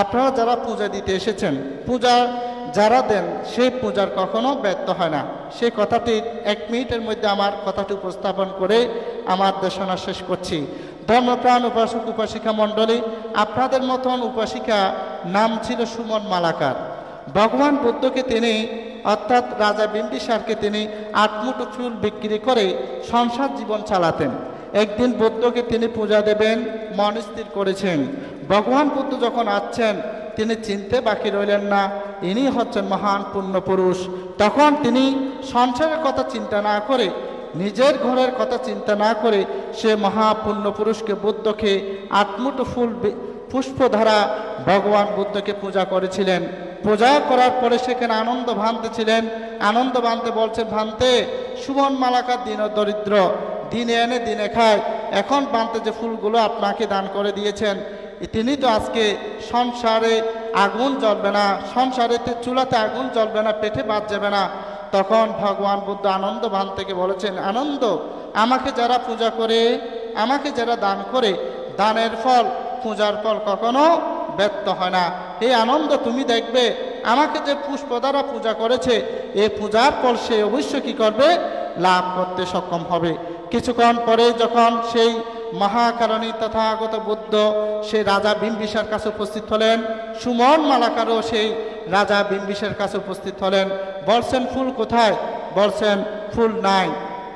আপনারা যারা পূজা দিতে এসেছেন, পূজা যারা দেন, সেই পূজার কখনো ব্যর্থ হয় না। সেই কথাটি এক মিনিটের মধ্যে আমার কথাটি উপস্থাপন করে আমার দেশনা শেষ করছি। ধর্মপ্রাণ উপাসক উপাসিকা মণ্ডলী, আপনাদের মতন উপাসিকা নাম ছিল সুমন মালাকার। ভগবান বুদ্ধকে তিনি, অর্থাৎ রাজা বিম্বিসারকে তিনি আটমুটো চুল বিক্রি করে সংসার জীবন চালাতেন। একদিন বুদ্ধকে তিনি পূজা দেবেন, মন স্থির করেছেন। ভগবান বুদ্ধ যখন আসছেন তিনি চিনতে বাকি রইলেন না। ইনি হচ্ছেন মহান পুণ্যপুরুষ তখন তিনি সংসারের কথা চিন্তা না করে, নিজের ঘরের কথা চিন্তা না করে সে মহাপুণ্য পুরুষকে বুদ্ধকে আটমুটো ফুল পুষ্প দ্বারা ভগবান বুদ্ধকে পূজা করেছিলেন। পূজা করার পরে সেখানে আনন্দ ভান্তে ছিলেন। আনন্দ ভান্তে বলছে, ভান্তে, সুবন মালাকার দিন দরিদ্র। দিনে এনে দিনে খায়। এখন বানতে যে ফুলগুলো আপনাকে দান করে দিয়েছেন তিনি তো আজকে সংসারে আগুন জ্বলবে না সংসারেতে চুলাতে আগুন জ্বলবে না, পেটে বাদ যাবে না। তখন ভগবান বুদ্ধ আনন্দ ভান থেকে বলেছেন, আনন্দ, আমাকে যারা পূজা করে, আমাকে যারা দান করে, দানের ফল, পূজার ফল কখনো ব্যর্থ হয় না। এই আনন্দ, তুমি দেখবে, আমাকে যে পুষ্প দ্বারা পূজা করেছে এই পূজার ফল সে অবশ্যই কি করবে? লাভ করতে সক্ষম হবে। কিছুক্ষণ পরে যখন সেই মহাকারণী তথাগত বুদ্ধ, সেই রাজা বিম্বিসার কাছে উপস্থিত হলেন। সুমন মালাকারও সেই রাজা বিম্বিসার কাছে উপস্থিত হলেন। বলছেন, ফুল কোথায়? বলছেন, ফুল নাই।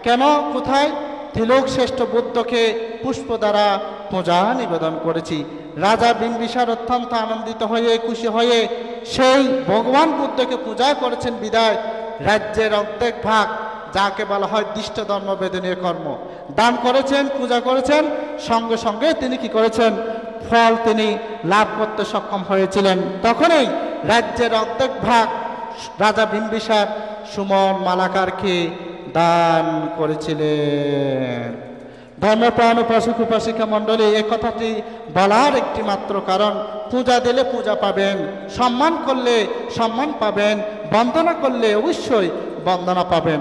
কেন? কোথায়? তিলক শ্রেষ্ঠ বুদ্ধকে পুষ্প দ্বারা পূজা নিবেদন করেছি। রাজা বিম্বিসার অত্যন্ত আনন্দিত হয়ে, খুশি হয়ে সেই ভগবান বুদ্ধকে পূজা করেছেন বিদায়। রাজ্যের অর্ধেক ভাগ যাকে বলা হয় দৃষ্ট ধর্ম বেদনীয় কর্ম। দান করেছেন, পূজা করেছেন, সঙ্গে সঙ্গে তিনি কি করেছেন? ফল তিনি লাভ করতে সক্ষম হয়েছিলেন। তখনই রাজ্যের অর্ধেক ভাগ রাজা বিম্বিসার সুমন মালাকারকে দান করেছিলেন। ধর্মপ্রাণ উপাসক উপাসিকা মণ্ডলী, এ কথাটি বলার একটি মাত্র কারণ, পূজা দিলে পূজা পাবেন, সম্মান করলে সম্মান পাবেন, বন্দনা করলে অবশ্যই বন্দনা পাবেন।